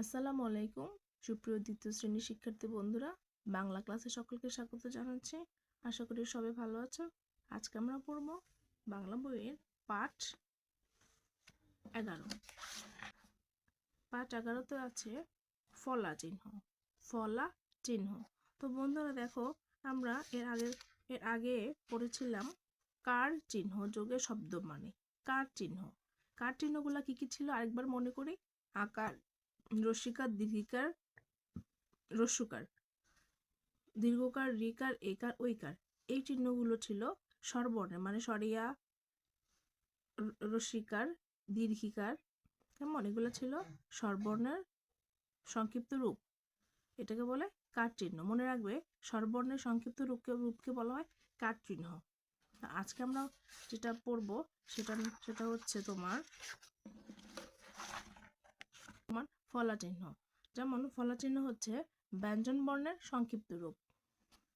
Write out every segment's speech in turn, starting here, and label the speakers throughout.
Speaker 1: আসসালামু আলাইকুম, সুপ্রিয় দ্বিতীয় শ্রেণির শিক্ষার্থী বন্ধুরা, বাংলা ক্লাসে সকলকে স্বাগত জানাচ্ছি। আশা করি সবাই ভালো আছো। আজকে আমরা পড়ব বাংলা বইয়ের পাঠ এগারো। পাঠ এগারোতে আছে ফলা চিহ্ন ফলা চিহ্ন। তো বন্ধুরা দেখো, আমরা এর আগে এর আগে পড়েছিলাম কার চিহ্ন যোগে শব্দ মানে কার চিহ্ন। কার চিহ্নগুলা কি কি ছিল? আরেকবার মনে করি, আকার। রস্যিকার দীর্ঘিকার রস্যকার দীর্ঘকার, রিকার, একার, ঐকার। এই চিহ্নগুলো ছিল স্বরবর্ণের মানে সরিয়া র- রস্যিকার দীর্ঘিকার, কেমন? এগুলো ছিল স্বরবর্ণের সংক্ষিপ্ত রূপ। এটাকে বলে কার চিহ্ন। মনে রাখবে, স্বরবর্ণের সংক্ষিপ্ত রূপকে রূপকে বলা হয় কার চিহ্ন। আজকে আমরা যেটা পড়ব, সেটা সেটা হচ্ছে তোমার তোমার ফলা চিহ্ন যেমন ফলা চিহ্ন হচ্ছে ব্যঞ্জন বর্ণের সংক্ষিপ্ত রূপ।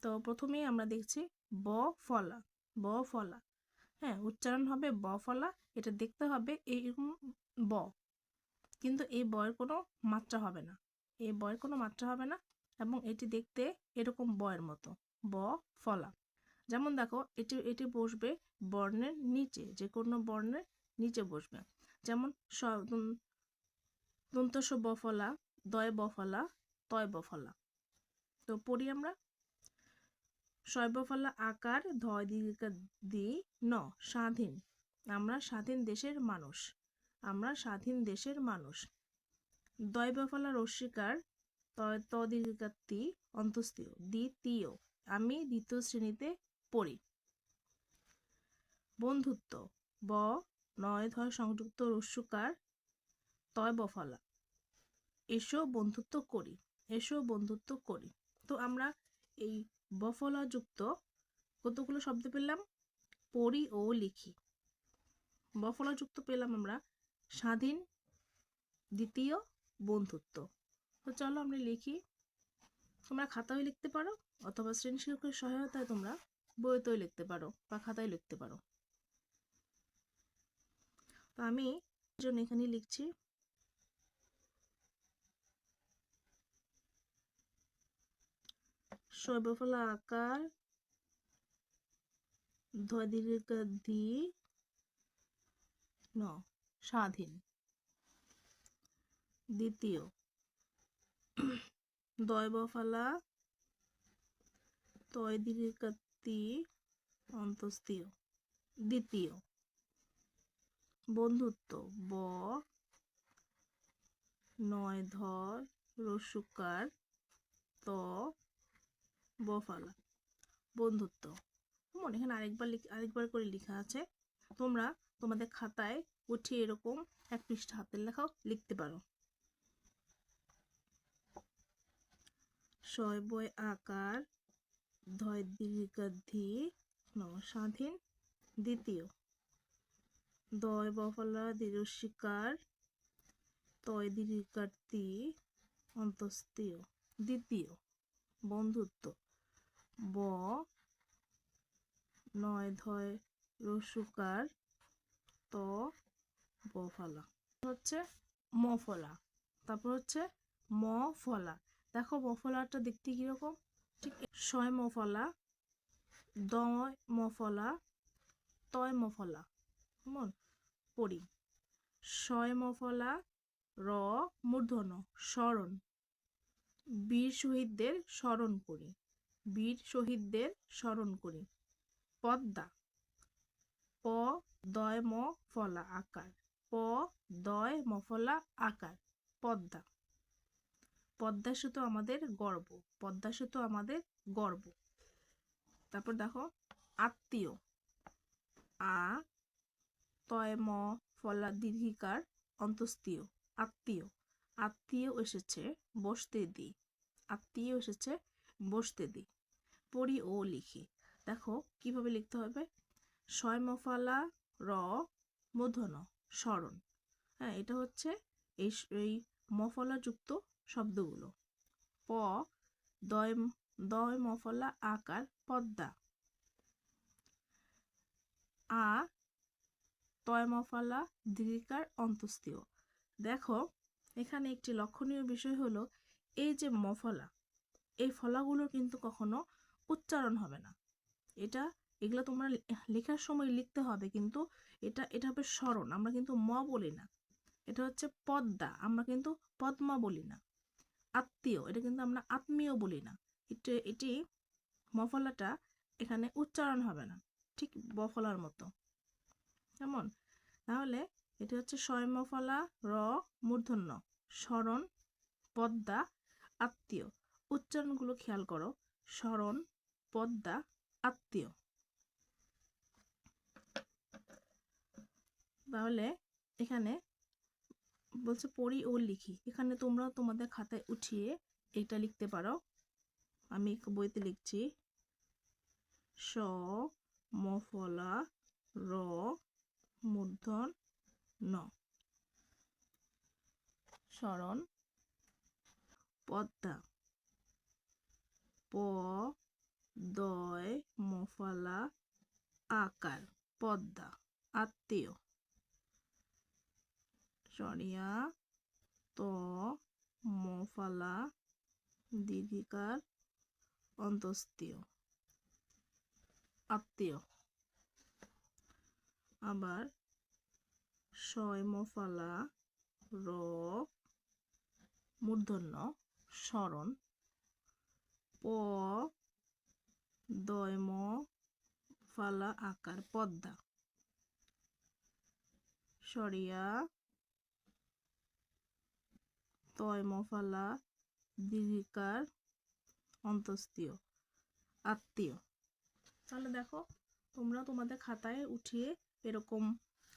Speaker 1: তো প্রথমেই আমরা দেখছি ব ফলা ব ফলা। হ্যাঁ উচ্চারণ হবে ব ফলা, এটা দেখতে হবে এইরকম ব। কিন্তু এই বয়ের কোনো মাত্রা হবে না। এই বয়ের কোনো মাত্রা হবে না এবং এটি দেখতে এরকম বয়ের মতো, ব ফলা। যেমন দেখো, এটি এটি বসবে বর্ণের নিচে যে কোনো বর্ণের নিচে বসবে। যেমন স- বফলা, দয় বফলা, তয় বফলা। তো পড়ি আমরা। শৈবফলা আকার, ধয় দি, ন, স্বাধীন। আমরা স্বাধীন দেশের মানুষ। আমরা স্বাধীন দেশের মানুষ। দয়বফলা রস্বীকার তয়, ত দীর্ঘিকা তি অন্তস্তীয় দ্বিতীয় আমি দ্বিতীয় শ্রেণীতে পড়ি। বন্ধুত্ব, ব, নয়, ধয় সংযুক্ত রস্যকার তয় বফলা। এসো বন্ধুত্ব করি, এসো বন্ধুত্ব করি। তো আমরা এই বফলাযুক্ত কতগুলো শব্দ পেলাম? পড়ি ও লিখি। বফলাযুক্ত পেলাম আমরা স্বাধীন, দ্বিতীয়, বন্ধুত্ব। তো চলো আমরা লিখি। তোমরা খাতায় লিখতে পারো অথবা শ্রেণি শিক্ষকের সহায়তায় তোমরা বইতেও লিখতে পারো বা খাতায় লিখতে পারো। তো আমি জন্য এখানে লিখছি শৈবফলা আকার ধদিকা দি ন স্বাধীন দ্বিতীয় দয়বফলা তয় দীর্ঘাতি অন্তস্তীয় দ্বিতীয় বন্ধুত্ব ব নয় ধর রসুকার ত বফালা, বন্ধুত্ব। কেমন এখানে আরেকবার আরেকবার করে লেখা আছে। তোমরা তোমাদের খাতায় উঠিয়ে এরকম এক পৃষ্ঠা হাতের লেখাও লিখতে পারো। ছয় বই আকার ধয় দীর্ঘাধি স্বাধীন। দ্বিতীয়, দয় বফলা দীর্ঘশিকার তয় দীর্ঘার্থী অন্তস্তীয় দ্বিতীয়, বন্ধুত্ব। ব, নয়, ধয় রসুকার ত, বফলা। হচ্ছে মফলা। তারপর হচ্ছে ম ফলা দেখো মফলাটা দেখতে কীরকম? ঠিক ছয় মফলা, দয় মফলা, তয় মফলা। কেমন? পড়ি। ছয় মফলা, র মূর্ধন স্মরণ। বীর শহীদদের স্মরণ করি। বীর শহীদদের স্মরণ করি। পদ্মা, প, দয়, ম, ফলা, আকার। প, দয় মফলা আকার। পদ্মা পদ্মা সেতু আমাদের গর্ব, পদ্মা সেতু আমাদের গর্ব। তারপর দেখো, আত্মীয়, আ, তয়, ম, ফলা, দীর্ঘিকার অন্তস্তীয় আত্মীয়। আত্মীয় এসেছে বসতে দি, আত্মীয় এসেছে বসতে দি। পড়ি ও লিখি। দেখো কীভাবে লিখতে হবে? ছয় মফালা র মূর্ধন স্মরণ। হ্যাঁ এটা হচ্ছে এই এই মফলাযুক্ত শব্দগুলো। প দয় দয় মফলা আকার পদ্মা। আ তয় মফলা দীর্ঘিকার অন্তস্তীয় দেখো, এখানে একটি লক্ষণীয় বিষয় হলো, এই যে মফলা, এই ফলাগুলো কিন্তু কখনো উচ্চারণ হবে না। এটা, এগুলো তোমরা লেখার সময় লিখতে হবে কিন্তু এটা এটা হবে স্মরণ। আমরা কিন্তু ম বলি না। এটা হচ্ছে পদ্মা। আমরা কিন্তু পদ্মা বলি না। আত্মীয়, এটা কিন্তু আমরা আত্মীয় বলি না। এটি এটি মফলাটা এখানে উচ্চারণ হবে না। ঠিক বফলার মতো। কেমন? তাহলে এটি হচ্ছে স্বয়ং মফলা র, মূর্ধন্য, স্মরণ, পদ্মা, আত্মীয়। উচ্চারণগুলো খেয়াল করো। স্মরণ পদ্মা আত্মীয়। তাহলে এখানে বলছে পড়ি ও লিখি। এখানে তোমরা তোমাদের খাতায় উঠিয়ে এটা লিখতে পারো। আমি বইতে লিখছি। স মফলা র, মূর্ধন, ন। স্মরণ, পদ্মা। প দয়, মফলা, আকার, পদ্মা, আত্মীয়। সরিয়া ত, মফালা, দীর্ঘিকার অন্তস্তীয় আত্মীয়। আবার ছয় মফালা, র, মূর্ধন্য, স্মরণ, প দয়ম, ফালা আকার, পদ্মা। সরিয়া তয় মফালা দীর্ঘিকার অন্তস্তীয় আত্মীয়। তাহলে দেখো, তোমরা তোমাদের খাতায় উঠিয়ে এরকম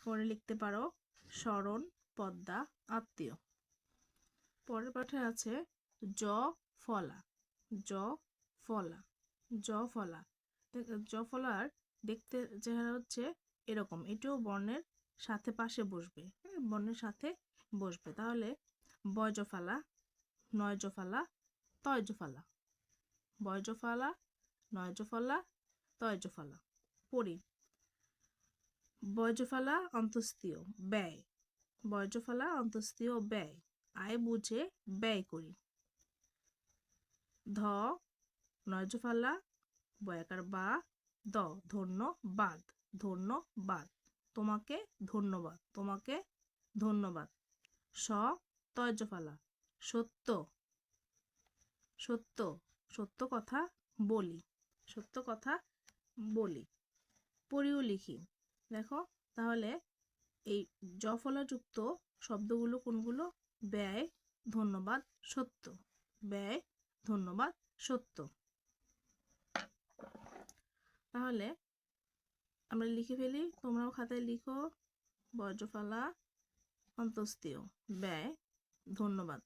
Speaker 1: করে লিখতে পারো, স্মরণ, পদ্মা, আত্মীয়। পরের পাঠে আছে জ, ফলা। জ, ফলা। জ ফলা। দেখ- জ দেখতে চেহারা হচ্ছে এরকম। এটাও বর্ণের সাথে পাশে বসবে। হ্যাঁ, বর্ণের সাথে বসবে। তাহলে বয়জফালা নয়জফালা তয়জফালা বয়জফালা নয়জফালা তয়জফালা পড়ি। বয়জফালা অন্তস্তীয় ব্যয়। বয়জফালা অন্তস্তীয় ব্যয়। আয় বুঝে ব্যয় করি। ধ নয়জফালা, বয়াকার বা, দ ধন্যবাদ ধন্যবাদ তোমাকে ধন্যবাদ তোমাকে ধন্যবাদ। স, তয়জফালা, সত্য সত্য সত্য কথা বলি, সত্য কথা বলি। পড়িও লিখি দেখো, তাহলে এই জফলাযুক্ত শব্দগুলো কোনগুলো? ব্যয়, ধন্যবাদ, সত্য। ব্যয়, ধন্যবাদ, সত্য। তাহলে আমরা লিখে ফেলি, তোমরাও খাতায় লিখো বজ্রফালা অন্তস্তীয় ব্যয়, ধন্যবাদ।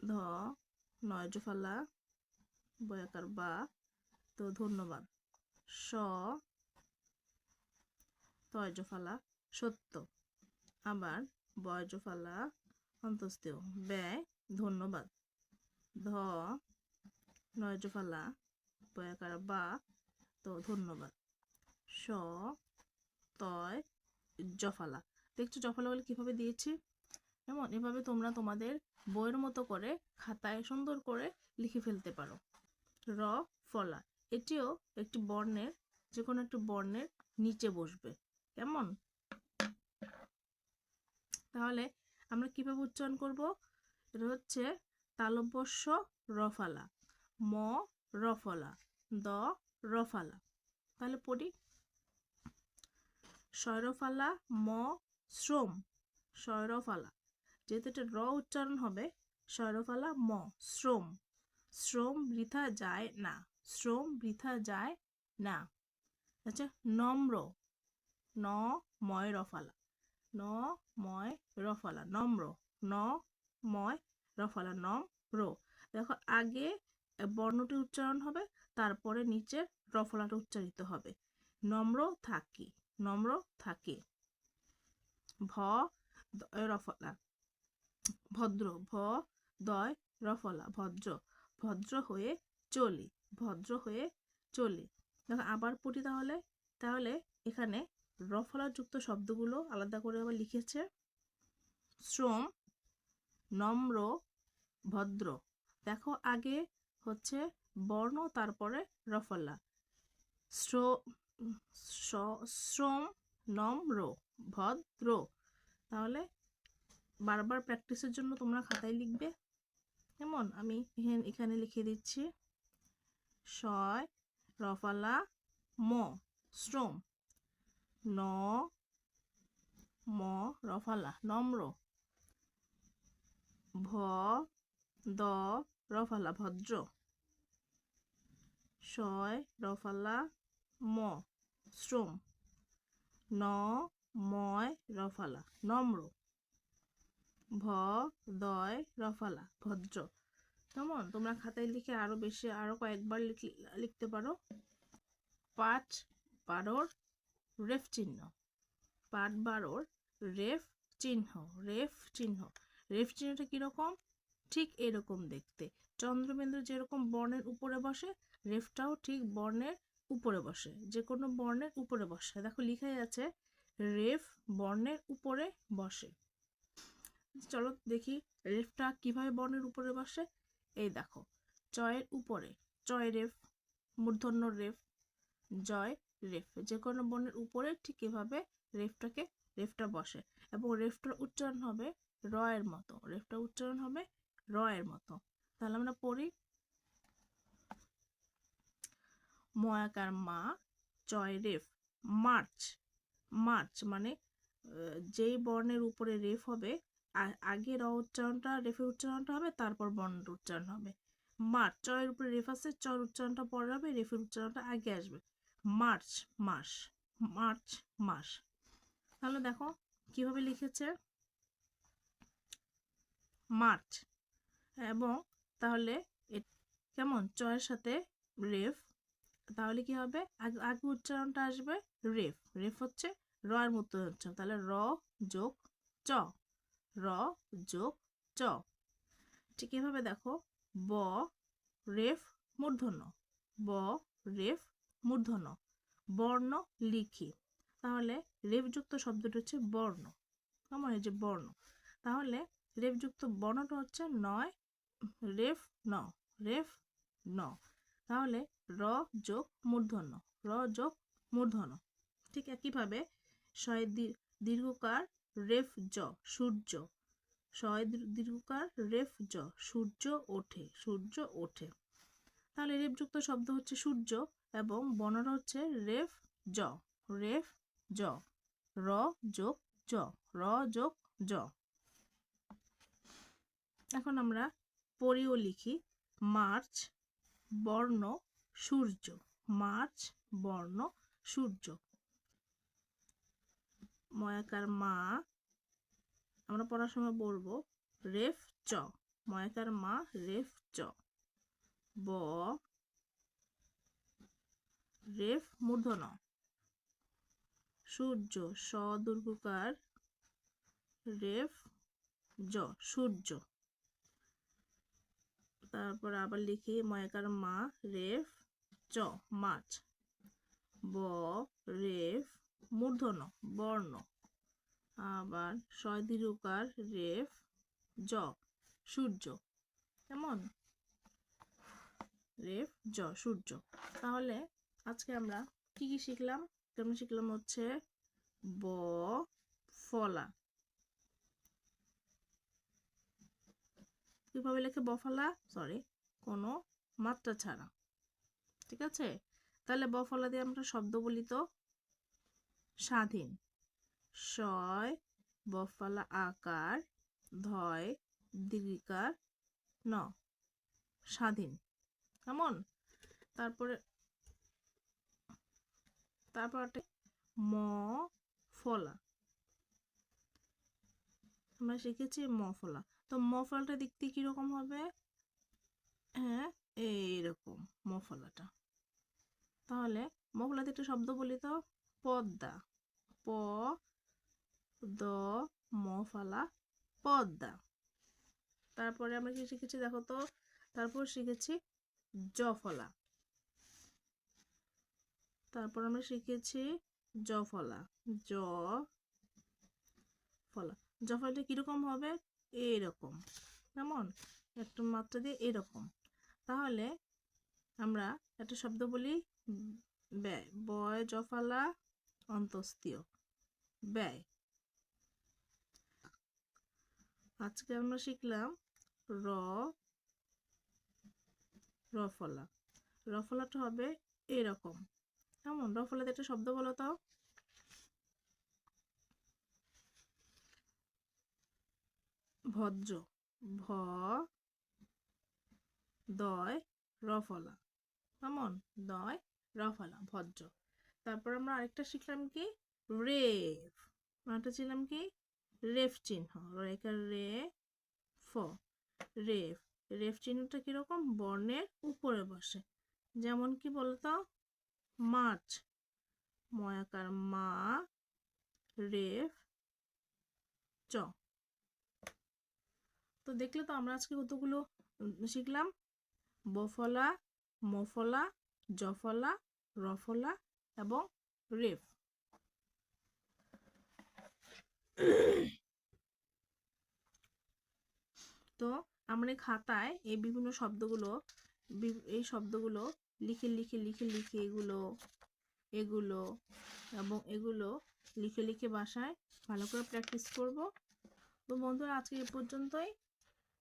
Speaker 1: ধ, নয়জফালা, বয়াকার বা, তো ধন্যবাদ। স, তয়জফালা, সত্য। আবার বয়জফালা অন্তস্তীয় ব্যয়, ধন্যবাদ। ধ নয়জফালা বয়াকার বা, তো ধন্যবাদ। স, তয়, জফালা। দেখছ জফালা বলে কীভাবে দিয়েছি? এমন, এভাবে তোমরা তোমাদের বইয়ের মতো করে খাতায় সুন্দর করে লিখে ফেলতে পারো। র, ফলা। এটিও একটি বর্ণের যে কোনো একটি বর্ণের নিচে বসবে। কেমন? তাহলে আমরা কীভাবে উচ্চারণ করব? এটা হচ্ছে তালব্যস্য, রফালা। ম, রফলা। দ, রফালা। তাহলে পড়ি। শয়রফালা ম, শ্রম। শয়রফালা যেহেতু এটা র উচ্চারণ হবে শয়রফালা ম, শ্রম। শ্রম বৃথা যায় না। শ্রম বৃথা যায় না। আচ্ছা নম্র। ন, ময় রফালা। ন, ময় রফালা। নম্র। ন, ময় রফালা। নম রো দেখো, আগে বর্ণটি উচ্চারণ হবে, তারপরে নিচের রফলাটা উচ্চারিত হবে। নম্র থাকি, নম্র থাকে। ভ রফলা। ভদ্র, ভ দয় রফলা। ভদ্র ভদ্র হয়ে চলি, ভদ্র হয়ে চলি। দেখো, আবার পড়ি তাহলে। তাহলে এখানে রফলাযুক্ত শব্দগুলো আলাদা করে আবার লিখেছে। শ্রম, নম্র, ভদ্র। দেখো, আগে হচ্ছে বর্ণ, তারপরে রফলা। শ্রম নম্র ভদ্র। তাহলে বারবার প্র্যাকটিসের জন্য তোমরা খাতায় লিখবে। যেমন আমি এখানে লিখে দিচ্ছি। শয় রফালা, ম, শ্রম। ন, ম, রফালা নম্র ভ, দ, রফালা, ভদ্র। শয় রফালা ম শ্রম ন ময় রফালা নম্র ভ, দয় রফালা ভদ্র কেমন তোমরা খাতায় লিখে আরও বেশি, আরও কয়েকবার লিখ- লিখতে পারো। পাঠ বারোর রেফ চিহ্ন। পাঠ বারোর রেফ চিহ্ন রেফ চিহ্ন। রেফ চিহ্নটা কীরকম? ঠিক এরকম দেখতে। চন্দ্রবিন্দু যেরকম বর্ণের উপরে বসে রেফটাও ঠিক বর্ণের উপরে বসে, যে কোনো বর্ণের উপরে বসে। দেখো লিখাই আছে, রেফ বর্ণের উপরে বসে। চলো দেখি রেফটা কীভাবে বর্ণের উপরে বসে। এই দেখো, চয়ের উপরে, চয় রেফ, মূর্ধন্য রেফ, জয় রেফ। যে কোনো বর্ণের উপরে ঠিক এভাবে রেফটাকে, রেফটা বসে। এবং রেফটার উচ্চারণ হবে র এর মতো রেফটা উচ্চারণ হবে র এর মতো। তাহলে আমরা পড়ি ময়াকার মা চয় রেফ মার্চ। মার্চ মানে যেই বর্ণের উপরে রেফ হবে আগে র উচ্চারণটা, রেফের উচ্চারণটা হবে, তারপর বর্ণের উচ্চারণ হবে। মার্চ চয়ের উপরে রেফ আছে চর উচ্চারণটা পরে হবে, রেফের উচ্চারণটা আগে আসবে। মার্চ, মাস মার্চ, মাস। তাহলে দেখো, কীভাবে লিখেছে? মার্চ। এবং তাহলে কেমন? চয়ের সাথে রেফ তাহলে কি হবে? আগে উচ্চারণটা আসবে রেফ। রেফ হচ্ছে র এর মতো উচ্চারণ। তাহলে র যোগ চ। র যোগ চ। ঠিক এভাবে দেখো। ব, রেফ, মূর্ধন্য। ব, রেফ, মূর্ধন্য। বর্ণ, লিখি। তাহলে রেফযুক্ত শব্দটা হচ্ছে বর্ণ। কেমন? এই যে বর্ণ। তাহলে রেফযুক্ত বর্ণটা হচ্ছে নয়, রেফ, ন। রেফ, ন। তাহলে র যোগ মূর্ধন্য, র যোগ মূর্ধন্য। ঠিক একইভাবে শয় দীর্ঘকার রেফ জ, সূর্য। শয় দীর- দীর্ঘকার রেফ জ, সূর্য ওঠে সূর্য ওঠে। তাহলে রেফযুক্ত শব্দ হচ্ছে সূর্য এবং বর্ণনা হচ্ছে রেফ জ রেফ জ। র যোগ জ, র যোগ জ। এখন আমরা পরিও লিখি মার্চ বর্ণ সূর্য। মার্চ বর্ণ সূর্য। ময়াকার মা, আমরা পড়ার সময় বলব, রেফ চ। ময়াকার মা, রেফ চ। ব, রেফ মূর্ধন সূর্য স দুর্গকার রেফ জ, সূর্য। তারপর আবার লিখি ময়াকার মা, রেফ, চ, মাছ। ব, রেফ মূর্ধন বর্ণ। আবার ছয় দীর্ঘকার রেফ, জ, সূর্য। কেমন? রেফ, জ, সূর্য। তাহলে আজকে আমরা কি কি শিখলাম? কেমন শিখলাম হচ্ছে ব, ফলা। কীভাবে লেখে বফলা? সরি কোনো মাত্রা ছাড়া। ঠিক আছে? তাহলে বফলা দিয়ে আমরা শব্দ বলি তো। স্বাধীন। শয় বফলা আকার, ধয়, দীর্ঘিকার, ন। স্বাধীন। কেমন? তারপরে, তারপর ম, ফলা। আমরা শিখেছি ম, ফলা। তো ম ফলাটা দেখতে কীরকম হবে? হ্যাঁ এইরকম ম ফলাটা তাহলে ম ফলাতে একটা শব্দ বলি তো? পদ্মা। প, দ ম ফলা পদ্মা। তারপরে আমরা কি শিখেছি দেখো তো? তারপর শিখেছি জফলা। তারপর আমরা শিখেছি জ ফলা জ ফলা জফলাটা কীরকম হবে? এইরকম কেমন? একটু মাত্রা দিয়ে এরকম। তাহলে আমরা একটা শব্দ বলি ব্যয়। বয়, জফালা অন্তস্তীয় ব্যয়। আজকে আমরা শিখলাম র, রফলা। রফলাটা হবে এরকম। কেমন? রফলাতে একটা শব্দ বলো তাও ভজ্র ভ, দয়, রফলা। কেমন? দয়, রফলা ভজ্র তারপর আমরা আরেকটা শিখলাম কি? রেফ। আরেকটা ছিলাম কি? রেফ চিহ্ন। রেখার রে, ফ। রেফ। রেফ চিহ্নটা কীরকম? বর্ণের উপরে বসে। যেমন কি বলতো? মাছ। ময়াকার মা, রেফ, চ। তো দেখলে তো আমরা আজকে কতগুলো শিখলাম। বফলা, মফলা, জফলা, রফলা এবং রেফ। তো আমরা খাতায় এই বিভিন্ন শব্দগুলো এই শব্দগুলো লিখে লিখে লিখে লিখে এগুলো এগুলো এবং এগুলো লিখে লিখে বাসায় ভালো করে প্র্যাকটিস করব। তো বন্ধুরা, আজকে এ পর্যন্তই।